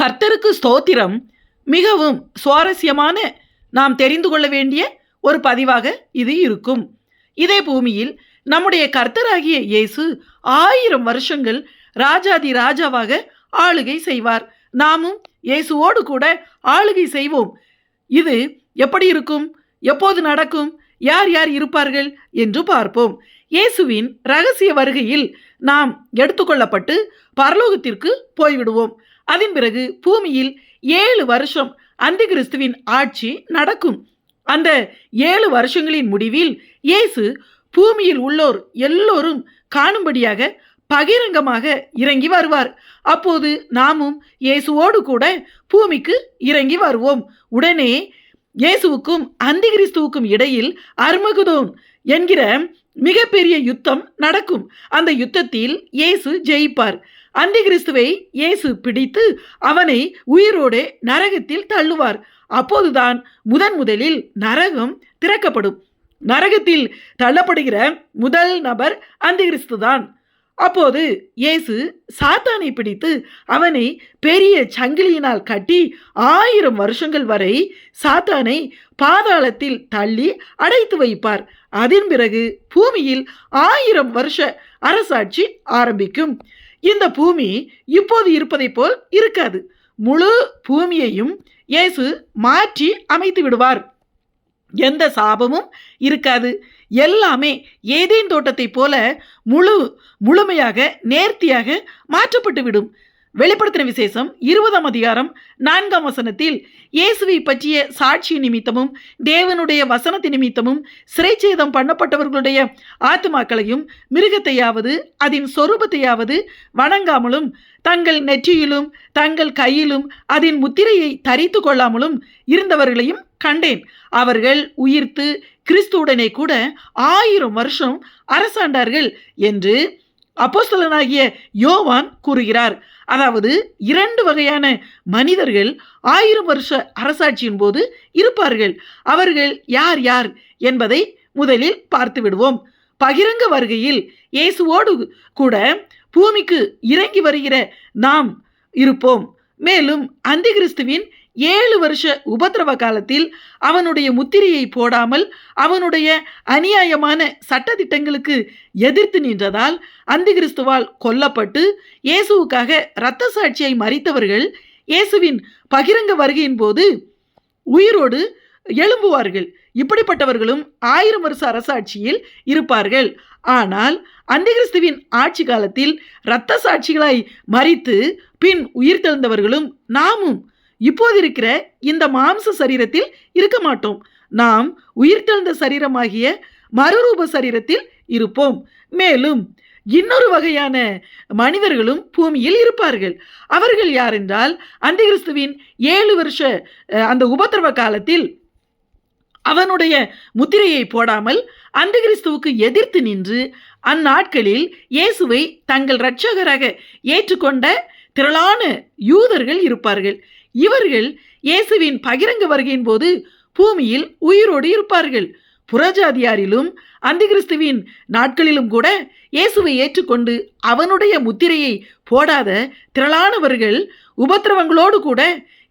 கர்த்தருக்கு ஸ்தோத்திரம். மிகவும் சுவாரஸ்யமான நாம் தெரிந்து கொள்ள வேண்டிய ஒரு பதிவாக இது இருக்கும். இதே பூமியில் நம்முடைய கர்த்தராகிய இயேசு ஆயிரம் வருஷங்கள் ராஜாதி ராஜாவாக ஆளுகை செய்வார். நாமும் இயேசுவோடு கூட ஆளுகை செய்வோம். இது எப்படி இருக்கும்? எப்போது நடக்கும்? யார் யார் இருப்பார்கள் என்று பார்ப்போம். இயேசுவின் ரகசிய வருகையில் நாம் எடுத்துக்கொள்ளப்பட்டு பரலோகத்திற்கு போய்விடுவோம். அதன் பிறகு பூமியில் ஏழு வருஷம் அந்த கிறிஸ்துவின் ஆட்சி நடக்கும். அந்த ஏழு வருஷங்களின் முடிவில் இயேசு பூமியில் உள்ளோர் எல்லோரும் காணும்படியாக பகிரங்கமாக இறங்கி வருவார். அப்போது நாமும் இயேசுவோடு கூட பூமிக்கு இறங்கி வருவோம். உடனே இயேசுவுக்கும் அந்திகிறிஸ்துவுக்கும் இடையில் அர்மகுதோன் என்கிற மிகப்பெரிய யுத்தம் நடக்கும். அந்த யுத்தத்தில் இயேசு ஜெயிப்பார். அந்தி கிறிஸ்துவை இயேசு பிடித்து அவனை உயிரோடு நரகத்தில் தள்ளுவார். அப்போதுதான் முதன் முதலில் நரகம் திறக்கப்படும். நரகத்தில் தள்ளப்படுகிற முதல் நபர் அந்தி கிறிஸ்து தான் அப்போது இயேசு சாத்தானை பிடித்து அவனை பெரிய சங்கிலியினால் கட்டி ஆயிரம் வருஷங்கள் வரை சாத்தானை பாதாளத்தில் தள்ளி அடைத்து வைப்பார். அதன் பிறகு பூமியில் ஆயிரம் வருஷ அரசாட்சி ஆரம்பிக்கும். இந்த பூமி இப்போது இருப்பதைப் போல் இருக்காது. முழு பூமியையும் இயேசு மாற்றி அமைத்து விடுவார். எந்த சாபமும் இருக்காது. எல்லாமே ஏதேன் தோட்டத்தைப் போல முழு முழுமையாக நேர்த்தியாக மாற்றப்பட்டு விடும் வெளிப்படுத்தின விசேஷம் இருபதாம் அதிகாரம் நான்காம் வசனத்தில் இயேசுவை பற்றிய சாட்சி நிமித்தமும் தேவனுடைய வசனத்தின் நிமித்தமும் சிறைச்சேதம் பண்ணப்பட்டவர்களுடைய ஆத்மாக்களையும் மிருகத்தையாவது அதன் சொரூபத்தையாவது வணங்காமலும் தங்கள் நெற்றியிலும் தங்கள் கையிலும் அதன் முத்திரையை தரித்து கொள்ளாமலும் இருந்தவர்களையும் கண்டேன். அவர்கள் உயிர்த்து கிறிஸ்துவுடனே கூட ஆயிரம் வருஷம் அரசாண்டார்கள் என்று அப்போஸ்தலனாகிய யோவான் கூறுகிறார் அதாவது இரண்டு வகையான மனிதர்கள் ஆயிரம் வருஷ அரசாட்சியின் போது இருப்பார்கள். அவர்கள் யார் யார் என்பதை முதலில் பார்த்து விடுவோம். பகிரங்க வருகையில் இயேசுவோடு கூட பூமிக்கு இறங்கி வருகிற நாம் இருப்போம். மேலும் அந்திகிறிஸ்துவின் ஏழு வருஷ உபதிரவ காலத்தில் அவனுடைய முத்திரையை போடாமல் அவனுடைய அநியாயமான சட்டத்திட்டங்களுக்கு எதிர்த்து நின்றதால் அந்த கிறிஸ்துவால் கொல்லப்பட்டு இயேசுவுக்காக இரத்த சாட்சியை மறித்தவர்கள் இயேசுவின் பகிரங்க வருகையின் போது உயிரோடு எழும்புவார்கள். இப்படிப்பட்டவர்களும் ஆயிரம் வருஷ அரசாட்சியில் இருப்பார்கள். ஆனால் அந்திகிறிஸ்துவின் ஆட்சி காலத்தில் இரத்த சாட்சிகளாய் மறித்து பின் உயிர் தெழுந்தவர்களும் நாமும் இப்போது இருக்கிற இந்த மாம்ச சரீரத்தில் இருக்க மாட்டோம். நாம் உயிர்த்தெழுந்த சரீரமாகிய மறுரூப சரீரத்தில் இருப்போம். மேலும் இன்னொரு வகையான மனிதர்களும் பூமியில் இருப்பார்கள். அவர்கள் யார் என்றால் அந்த கிறிஸ்துவின் ஏழு வருஷ அந்த உபத்திரவ காலத்தில் அவனுடைய முத்திரையை போடாமல் அந்த கிறிஸ்துவுக்கு எதிர்த்து நின்று அந்நாட்களில் இயேசுவை தங்கள் இரட்சகராக ஏற்றுக்கொண்ட திரளான யூதர்கள் இருப்பார்கள். இவர்கள் இயேசுவின் பகிரங்க வருகையின் போது பூமியில் உயிரோடு இருப்பார்கள். புறஜாதியாரிலும் அந்திகிறிஸ்துவின் நாட்களிலும் கூட இயேசுவை ஏற்றுக்கொண்டு அவனுடைய முத்திரையை போடாத திரளானவர்கள் உபத்திரவங்களோடு கூட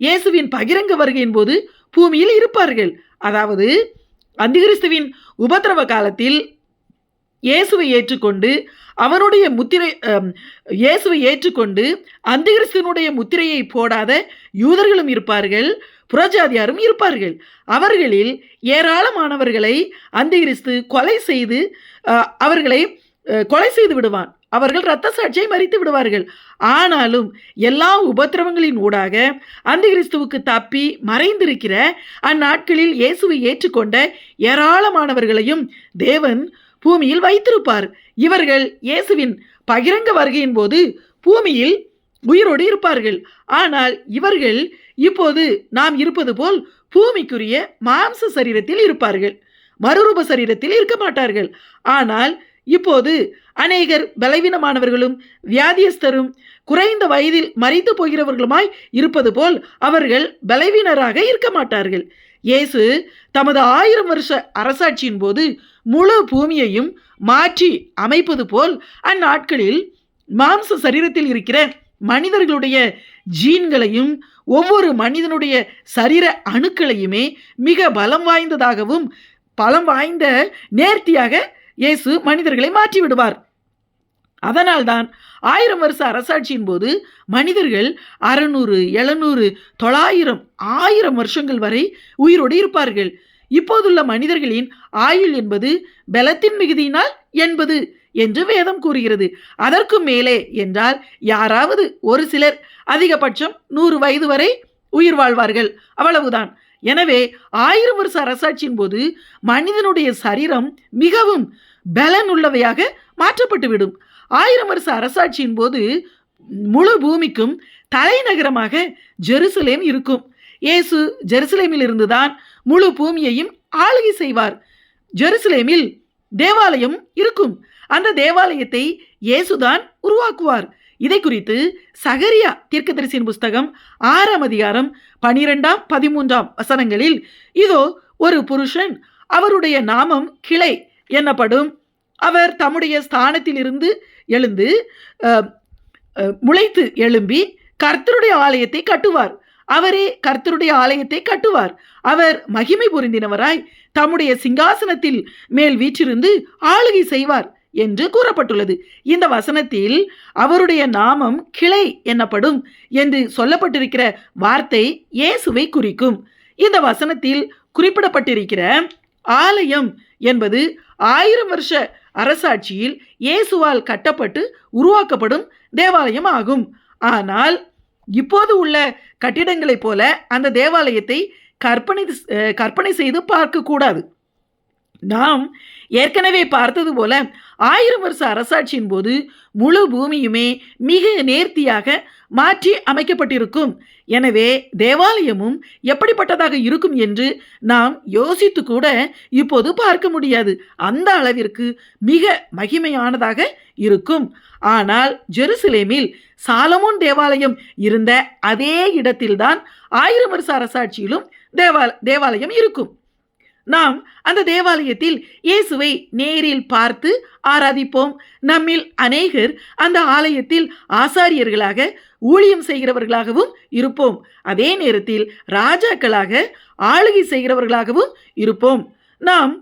இயேசுவின் பகிரங்க வருகையின் போது பூமியில் இருப்பார்கள். அதாவது அந்திகிறிஸ்துவின் உபத்திரவ காலத்தில் இயேசுவை ஏற்றுக்கொண்டு அவனுடைய முத்திரை இயேசுவை ஏற்றுக்கொண்டு அந்திகிறிஸ்தனுடைய முத்திரையை போடாத யூதர்களும் இருப்பார்கள் புறஜாதியாரும் இருப்பார்கள். அவர்களில் ஏராளமானவர்களை அந்திகிறிஸ்து கொலை செய்து அவர்களை கொலை செய்து விடுவான். அவர்கள் இரத்த சாட்சியை மறித்து விடுவார்கள். ஆனாலும் எல்லா உபத்திரவங்களின் ஊடாக அந்திகிறிஸ்துவுக்கு தப்பி மறைந்திருக்கிற அந்நாட்களில் இயேசுவை ஏற்றுக்கொண்ட ஏராளமானவர்களையும் தேவன் பூமியில் வைத்திருப்பார். இவர்கள் இயேசுவின் பகிரங்க வருகையின் போது பூமியில் உயிரோடு இருப்பார்கள். ஆனால் இவர்கள் இப்போது நாம் இருப்பது போல் பூமிக்குரிய மாம்ச சரீரத்தில் இருப்பார்கள். மறுரூப சரீரத்தில் இருக்க மாட்டார்கள். ஆனால் இப்போது அநேகர் பலவீனமானவர்களும் வியாதியஸ்தரும் குறைந்த வயதில் மறைத்து போகிறவர்களுமாய் இருப்பது போல் அவர்கள் பலவீனராக இருக்க மாட்டார்கள். இயேசு தமது ஆயிரம் வருஷ அரசாட்சியின் போது முழு பூமியையும் மாற்றி அமைப்பது போல் அந்நாட்களில் மாம்ச சரீரத்தில் இருக்கிற மனிதர்களுடைய ஜீன்களையும் ஒவ்வொரு மனிதனுடைய சரீர அணுக்களையுமே மிக பலம் வாய்ந்ததாகவும் பலம் வாய்ந்த நேர்த்தியாக இயேசு மனிதர்களை மாற்றி விடுவார். அதனால்தான் ஆயிரம் வருஷ அரசாட்சியின் போது மனிதர்கள் அறநூறு எழுநூறு தொள்ளாயிரம் ஆயிரம் வருஷங்கள் வரை உயிரோடு இருப்பார்கள். இப்போதுள்ள மனிதர்களின் ஆயுள் என்பது பலத்தின் மிகுதியினால் என்பது என்று வேதம் கூறுகிறது. அதற்கு மேலே என்றால் யாராவது ஒரு சிலர் அதிகபட்சம் நூறு வயது வரை உயிர் வாழ்வார்கள். அவ்வளவுதான். எனவே ஆயிரம் வருஷ அரசாட்சியின் போது மனிதனுடைய சரீரம் மிகவும் பலன் உள்ளவையாக மாற்றப்பட்டுவிடும். ஆயிரம் வருஷ அரசாட்சியின் போது முழு பூமிக்கும் தலைநகரமாக ஜெருசலேம் இருக்கும். இயேசு ஜெருசலேமில் இருந்துதான் முழு பூமியையும் ஆளுகை செய்வார். ஜெருசலேமில் தேவாலயம் இருக்கும். அந்த தேவாலயத்தை இயேசுதான் உருவாக்குவார். இதை குறித்து சகரியா தீர்க்கதரிசியின் புஸ்தகம் ஆறாம் அதிகாரம் பனிரெண்டாம் பதிமூன்றாம் வசனங்களில் இதோ ஒரு புருஷன் அவருடைய நாமம் கிளை எனப்படும் அவர் தம்முடைய ஸ்தானத்திலிருந்து எழுந்து முளைத்து எழும்பி கர்த்தருடைய ஆலயத்தை கட்டுவார். அவரே கர்த்தருடைய ஆலயத்தை கட்டுவார். அவர் மகிமை புரிந்தினவராய் தம்முடைய சிங்காசனத்தில் மேல் வீற்றிருந்து ஆளுகை செய்வார் என்று கூறப்பட்டுள்ளது. இந்த வசனத்தில் அவருடைய நாமம் கிளை என்னப்படும் என்று சொல்லப்பட்டிருக்கிற வார்த்தை இயேசுவை குறிக்கும். இந்த வசனத்தில் குறிப்பிடப்பட்டிருக்கிற ஆலயம் என்பது ஆயிரம் வருஷ அரசாட்சியில் இயேசுவால் கட்டப்பட்டு உருவாக்கப்படும் தேவாலயம் ஆகும் ஆனால் இப்போது உள்ள கட்டிடங்களைப் போல அந்த தேவாலயத்தை கற்பனை கற்பனை செய்து பார்க்கக்கூடாது நாம் ஏற்கனவே பார்த்தது போல ஆயிரம் வருஷ அரசாட்சியின் போது முழு பூமியுமே மிக நேர்த்தியாக மாற்றி அமைக்கப்பட்டிருக்கும். எனவே தேவாலயமும் எப்படிப்பட்டதாக இருக்கும் என்று நாம் யோசித்து கூட இப்போது பார்க்க முடியாது. அந்த அளவிற்கு மிக மகிமையானதாக இருக்கும். ஆனால் ஜெருசலேமில் சாலமோன் தேவாலயம் இருந்த அதே இடத்தில்தான் ஆயிரம் வருஷ அரசாட்சியிலும் தேவா தேவாலயம் இருக்கும். நாம் அந்த தேவாலயத்தில் இயேசுவை நேரில் பார்த்து ஆராதிப்போம். நம்மில் அநேகர் அந்த ஆலயத்தில் ஆசாரியர்களாக ஊழியம் செய்கிறவர்களாகவும் இருப்போம். அதே நேரத்தில் ராஜாக்களாக ஆளுகை செய்கிறவர்களாகவும் இருப்போம். நாம்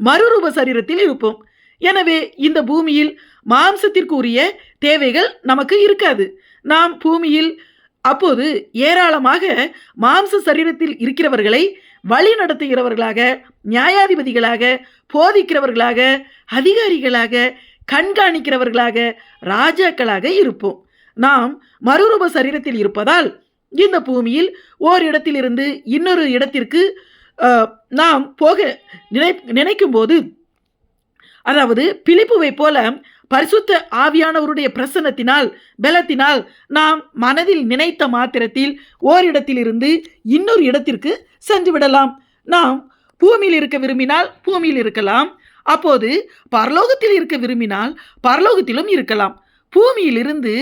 மறுரூப சரீரத்தில் இருப்போம். எனவே இந்த பூமியில் மாம்சத்திற்குரிய தேவைகள் நமக்கு இருக்காது. நாம் பூமியில் அப்போது ஏராளமாக மாம்ச சரீரத்தில் இருக்கிறவர்களை வழி நடத்துகிறவர்களாக நியாயாதிபதிகளாக போதிக்கிறவர்களாக அதிகாரிகளாக கண்காணிக்கிறவர்களாக ராஜாக்களாக இருப்போம். நாம் மறுரூப சரீரத்தில் இருப்பதால் இந்த பூமியில் ஓரிடத்திலிருந்து இன்னொரு இடத்திற்கு நாம் போக நினை நினைக்கும் போது அதாவது பிலிப்புவை போல பரிசுத்த ஆவியானவருடைய பிரசன்னத்தினால் பலத்தினால் நாம் மனதில் நினைத்த மாத்திரத்தில் ஓரிடத்திலிருந்து இன்னொரு இடத்திற்கு சென்று விடலாம் நாம் பூமியில் இருக்க விரும்பினால் பூமியில் இருக்கலாம். அப்போது பரலோகத்தில் இருக்க விரும்பினால் பரலோகத்திலும் இருக்கலாம். பூமியிலிருந்து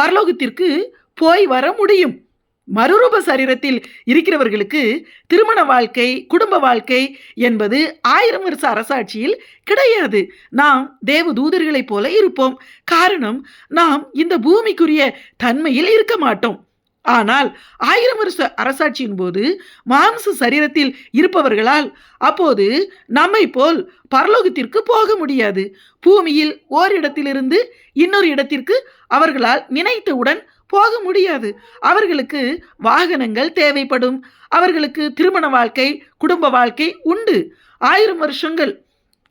பரலோகத்திற்கு போய் வர முடியும். மறுரூப சரீரத்தில் இருக்கிறவர்களுக்கு திருமண வாழ்க்கை குடும்ப வாழ்க்கை என்பது ஆயிரம் வருஷ அரசாட்சியில் கிடையாது. நாம் தேவ தூதர்களைப் போல இருப்போம். காரணம் நாம் இந்த பூமிக்குரிய தன்மையில் இருக்க மாட்டோம். ஆனால் ஆயிரம் வருஷ அரசாட்சியின் போது மாம்ச சரீரத்தில் இருப்பவர்களால் அப்போது நம்மை போல் பரலோகத்திற்கு போக முடியாது. பூமியில் ஓரிடத்திலிருந்து இன்னொரு இடத்திற்கு அவர்களால் நினைத்தவுடன் போக முடியாது. அவர்களுக்கு வாகனங்கள் தேவைப்படும். அவர்களுக்கு திருமண வாழ்க்கை குடும்ப வாழ்க்கை உண்டு. ஆயிரம் வருஷங்கள்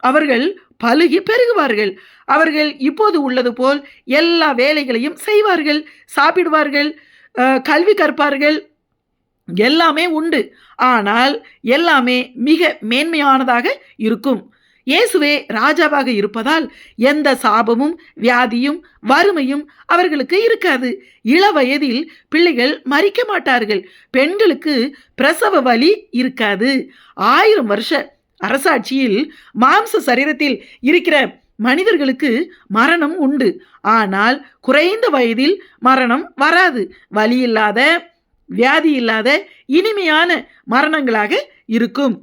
அவர்கள் பழுகி பெருகுவார்கள். அவர்கள் இப்போது உள்ளது போல் எல்லா வேலைகளையும் செய்வார்கள் சாப்பிடுவார்கள் கல்வி கற்பார்கள். எல்லாமே உண்டு. ஆனால் எல்லாமே மிக மேன்மையானதாக இருக்கும். இயேசுவே ராஜாவாக இருப்பதால் எந்த சாபமும் வியாதியும் வறுமையும் அவர்களுக்கு இருக்காது. இள வயதில் பிள்ளைகள் மறிக்க மாட்டார்கள். பெண்களுக்கு பிரசவ வலி இருக்காது. ஆயிரம் வருஷ அரசாட்சியில் மாம்ச சரீரத்தில் இருக்கிற மனிதர்களுக்கு மரணம் உண்டு. ஆனால் குறைந்த வயதில் மரணம் வராது. வலி இல்லாத வியாதி இல்லாத இனிமையான மரணங்களாக இருக்கும்.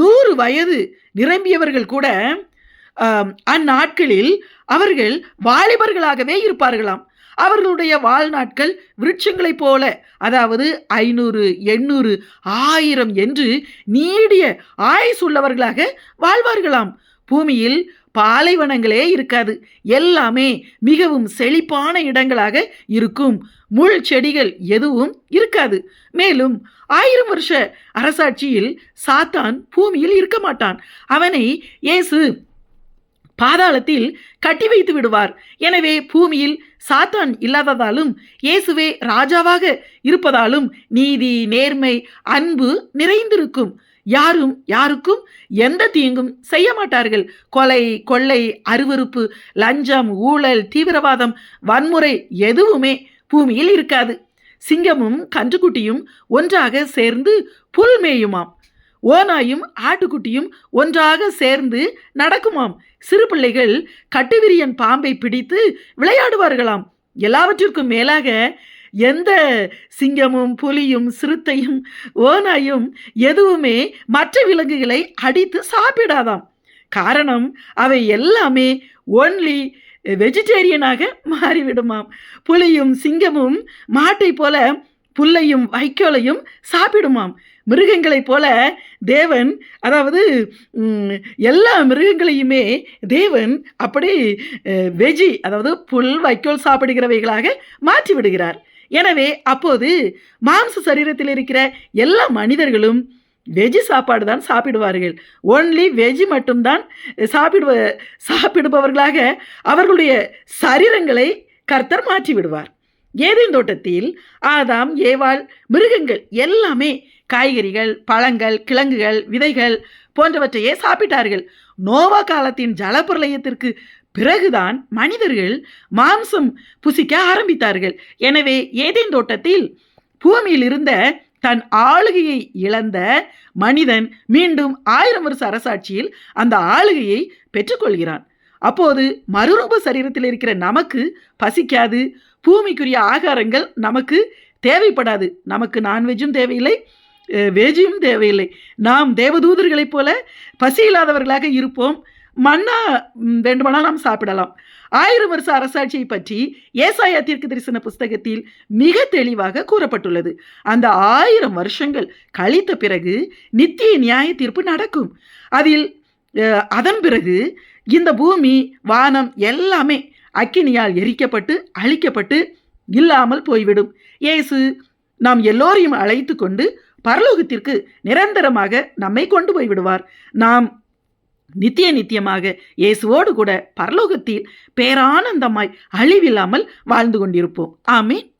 நூறு வயது நிரம்பியவர்கள் கூட அந்நாட்களில் அவர்கள் வாலிபர்களாகவே இருப்பார்களாம். அவர்களுடைய வாழ்நாட்கள் விருட்சங்களைப் போல அதாவது ஐநூறு எண்ணூறு ஆயிரம் என்று நீடிய ஆயுசுள்ளவர்களாக வாழ்வார்களாம். பூமியில் பாலைவனங்களே இருக்காது. எல்லாமே மிகவும் செழிப்பான இடங்களாக இருக்கும். முள் செடிகள் எதுவும் இருக்காது. மேலும் ஆயிரம் வருஷ அரசாட்சியில் சாத்தான் பூமியில் இருக்க மாட்டான். அவனை இயேசு பாதாளத்தில் கட்டி வைத்து விடுவார். எனவே பூமியில் சாத்தான் இல்லாததாலும் இயேசுவே ராஜாவாக இருப்பதாலும் நீதி நேர்மை அன்பு நிறைந்திருக்கும். யாரும் யாருக்கும் எந்த தீங்கும் செய்ய மாட்டார்கள். கொலை கொள்ளை அருவருப்பு லஞ்சம் ஊழல் தீவிரவாதம் வன்முறை எதுவுமே பூமியில் இருக்காது. சிங்கமும் கன்றுக்குட்டியும் ஒன்றாக சேர்ந்து புல் மேயுமாம். ஓநாயும் ஆட்டுக்குட்டியும் ஒன்றாக சேர்ந்து நடக்குமாம். சிறு பிள்ளைகள் கட்டுவிரியன் பாம்பை பிடித்து விளையாடுவார்களாம். எல்லாவற்றிற்கும் மேலாக எந்த சிங்கமும் புலியும் சிறுத்தையும் ஓநாயும் எதுவுமே மற்ற விலங்குகளை அடித்து சாப்பிடாதாம். காரணம் அவை எல்லாமே ஒன்லி வெஜிடேரியனாக மாறிவிடுமாம். புலியும் சிங்கமும் மாட்டை போல புல்லையும் வைக்கோலையும் சாப்பிடுமாம். மிருகங்களைப் போல தேவன் அதாவது எல்லா மிருகங்களையுமே தேவன் அப்படி வெஜி அதாவது புல் வைக்கோல் சாப்பிடுகிறவைகளாக மாற்றி விடுகிறார் எனவே அப்போது மாம்ச சரீரத்தில் இருக்கிற எல்லா மனிதர்களும் வெஜ்ஜி சாப்பாடு தான் சாப்பிடுவார்கள். ஒன்லி வெஜ்ஜி மட்டும்தான் சாப்பிடுவ சாப்பிடுபவர்களாக அவர்களுடைய சரீரங்களை கர்த்தர் மாற்றி விடுவார் ஏதேன் தோட்டத்தில் ஆதாம் ஏவாள் மிருகங்கள் எல்லாமே காய்கறிகள் பழங்கள் கிழங்குகள் விதைகள் போன்றவற்றையே சாப்பிட்டார்கள். நோவா காலத்தின் ஜலப்பிரளயத்திற்கு பிறகுதான் மனிதர்கள் மாம்சம் புசிக்க ஆரம்பித்தார்கள். எனவே ஏதேன் தோட்டத்தில் பூமியில் இருந்த தன் ஆளுகையை இழந்த மனிதன் மீண்டும் ஆயிரம் வருஷ அரசாட்சியில் அந்த ஆளுகையை பெற்றுக்கொள்கிறான். அப்போது மறுரூப சரீரத்தில் இருக்கிற நமக்கு பசிக்காது பூமிக்குரிய ஆகாரங்கள் நமக்கு தேவைப்படாது. நமக்கு நான்வெஜ்ஜும் தேவையில்லை வேஜியும் வெஜ்ஜும் தேவையில்லை. நாம் தேவதூதர்களைப் போல பசி இல்லாதவர்களாக இருப்போம். மன்னா ம், வேண்டுமானால் நாம் சாப்பிடலாம். ஆயிரம் வருஷ அரசாட்சியை பற்றி ஏசாயா தீர்க்க தரிசன புஸ்தகத்தில் மிக தெளிவாக கூறப்பட்டுள்ளது. அந்த ஆயிரம் வருஷங்கள் கழித்த பிறகு நித்திய நியாய தீர்ப்பு நடக்கும். அதில் அதன் பிறகு இந்த பூமி வானம் எல்லாமே அக்கினியால் எரிக்கப்பட்டு அழிக்கப்பட்டு இல்லாமல் போய்விடும். இயேசு நாம் எல்லோரையும் அழைத்து கொண்டு பரலோகத்திற்கு நிரந்தரமாக நம்மை கொண்டு போய் விடுவார் நாம் நித்திய நித்தியமாக இயேசுவோடு கூட பரலோகத்தில் பேரானந்தமாய் அழிவில்லாமல் வாழ்ந்து கொண்டிருப்போம். ஆமீன்.